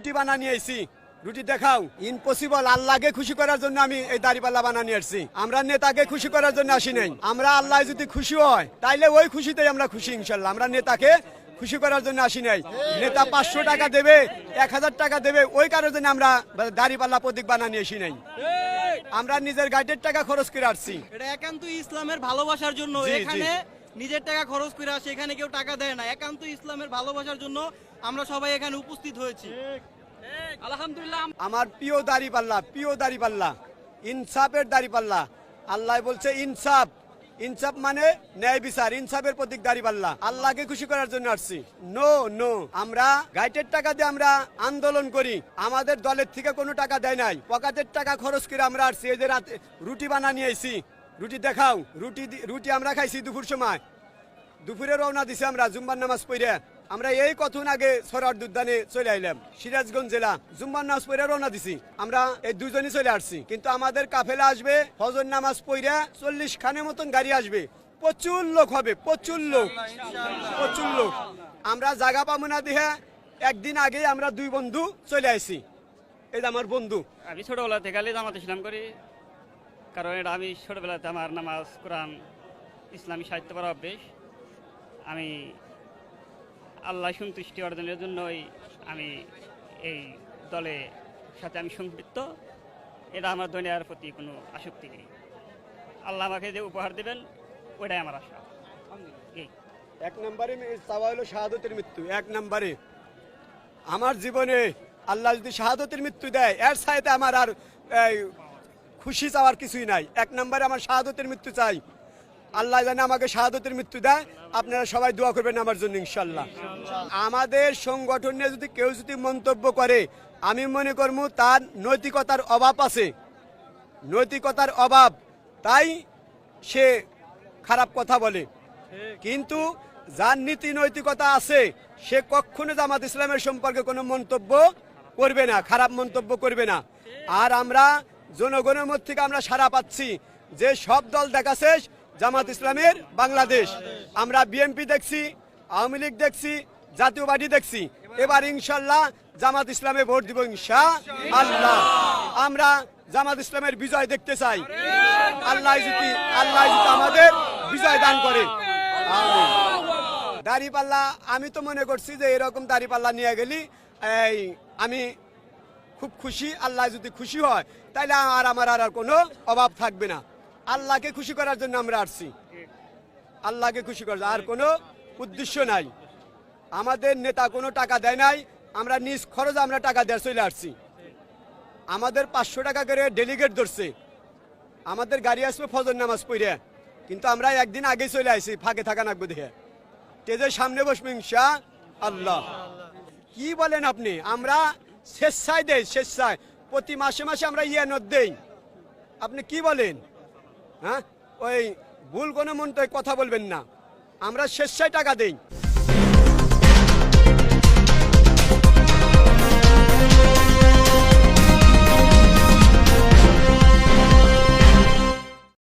রুটি বানা নিয়ে এসি রুটি দেখাও। ইম্পসিবল আল্লাহকে খুশি করার জন্য আমি এই দাড়িপাল্লা বানা নিয়ে আসছি আমরা নেতাকে খুশি করার জন্য আসি নাই। আমরা আল্লাহ যদি খুশি হয় তাইলে ওই খুশিতেই আমরা খুশি ইনশাল্লাহ। আমরা নেতাকে খুশি করার জন্য আসি নাই। নেতা পাঁচশো টাকা দেবে এক হাজার টাকা দেবে ওই কারোর জন্য আমরা দাড়িপাল্লা প্রতীক বানা নিয়ে আসি নাই। আমরা নিজের গাইডের টাকা খরচ করে আসছি। এটা একান্ত ইসলামের ভালোবাসার জন্য। এখানে নিজের টাকা খরচ করে আসে, এখানে কেউ টাকা দেয় না। একান্ত ইসলামের ভালোবাসার জন্য আমরা সবাই এখানে উপস্থিত হয়েছি। আলহামদুলিল্লাহ আমার প্রিয় দাড়িপাল্লা প্রিয় দাড়িপাল্লা ইনসাফের দাড়িপাল্লা আল্লাহ বলছে ইনসাফ। ইনসাফ মানে ন্যায় বিচার, ইনসাফের প্রতীক দাড়িপাল্লা আল্লাহকে খুশি করার জন্য আসছি। নো নো আমরা গাইটের টাকা দিয়ে আমরা আন্দোলন করি। আমাদের দলের থেকে কোনো টাকা দেয় নাই। পকাতের টাকা খরচ করে আমরা আসছি। রাতে রুটি বানা নিয়ে আইছি রুটি দেখাও। রুটি রুটি আমরা খাইছি দুপুর সময়। দুপুরে রওনা দিছি আমরা জুম্বার নামাজ পড়ে। আমরা এই কতক্ষণ আগে সরার উদ্যানে চলে আইলাম, সিরাজগঞ্জ জেলা। জুম্বার নামাজ পড়ে রওনা দিছি। আমরা এই দুজনই চলে আসছি। কিন্তু আমাদের কাফেলা আসবে ফজর নামাজ পড়ে চল্লিশ খানের মতন গাড়ি আসবে। প্রচুর লোক হবে, প্রচুর লোক প্রচুর লোক। আমরা জায়গা পাবো না দিয়ে একদিন আগে আমরা দুই বন্ধু চলে আসছি এই আমার বন্ধু। আমি ছোটবেলা থেকে জামাত ইসলাম করি। কারণ এটা আমি ছোটবেলাতে আমার নামাজ, কোরআন, ইসলামী সাহিত্য পড়া অভ্যেস। আমি আল্লাহ সন্তুষ্টি অর্জনের জন্যই আমি এই দলে সাথে আমি সম্পৃক্ত। এটা আমার দুনিয়ার প্রতি কোনো আসক্তি নেই। আল্লাহ আমাকে যে উপহার দেবেন ওইটাই আমার আশা। এক নম্বরে চাওয়া হলো শাহাদতের মৃত্যু। এক নম্বরে, আমার জীবনে আল্লাহ যদি শাহাদতের মৃত্যু দেয়, এর সাথে আমার আর খুশি চাওয়ার কিছুই নাই। এক নম্বরে আমার শাহাদতের মৃত্যু চাই। আল্লাহ জানে আমাকে শাহাদতের মৃত্যু দেয়। আপনারা সবাই দোয়া করবেন আমার জন্য ইনশাল্লাহ আমাদের সংগঠন যদি কেউ যদি মন্তব্য করে, আমি মনে করব তার নৈতিকতার অভাব আছে। নৈতিকতার অভাব, তাই সে খারাপ কথা বলে। কিন্তু যার নীতি নৈতিকতা আছে, সে কখনো জামাত ইসলামের সম্পর্কে কোনো মন্তব্য করবে না, খারাপ মন্তব্য করবে না। আর আমরা জনগণের মধ্যে থেকে আমরা সারা পাচ্ছি যে সব দল দেখাছে জামাত ইসলামের বাংলাদেশ। আমরা বিএনপি দেখছি, আওয়ামী লীগ দেখছি, জাতীয় পার্টি দেখছি। এবার ইনশাল্লাহ জামাত ইসলামে ভোট দিব ইনশা আল্লাহ আমরা জামাত ইসলামের বিজয় দেখতে চাই। আল্লাহ আল্লাহ আমাদের বিজয় দান করে। দাড়িপাল্লা, আমি তো মনে করছি যে এরকম দাড়িপাল্লা নিয়ে গেলি, এই, আমি খুব খুশি, আল্লাহ যদি খুশি হয় তাহলে আর আমার আর আর কোনো অভাব থাকবে না। আল্লাহকে খুশি করার জন্য আমরা আসছি। আল্লাহকে খুশি করার আর কোনো উদ্দেশ্য নাই। আমাদের নেতা কোনো টাকা দেয় নাই, আমরা নিজ খরচ আমরা টাকা দেওয়া চলে আসছি। আমাদের পাঁচশো টাকা করে ডেলিগেট ধরছে। আমাদের গাড়ি আসবে ফজর নামাজ পড়ে কিন্তু আমরা একদিন আগে চলে আসি ফাঁকে থাকা নাকবো দেখে। স্টেজের সামনে বসবো ইনশা আল্লাহ। কি বলেন আপনি? আমরা স্বেচ্ছায় দেয় স্বেচ্ছায় প্রতি মাসে মাসে আমরা ইয়ে নোট দেই। আপনি কি বলেন? হ্যাঁ? ওই ভুল কোনো মন্ত্রে কথা বলবেন না। আমরা স্বেচ্ছায় টাকা দেই।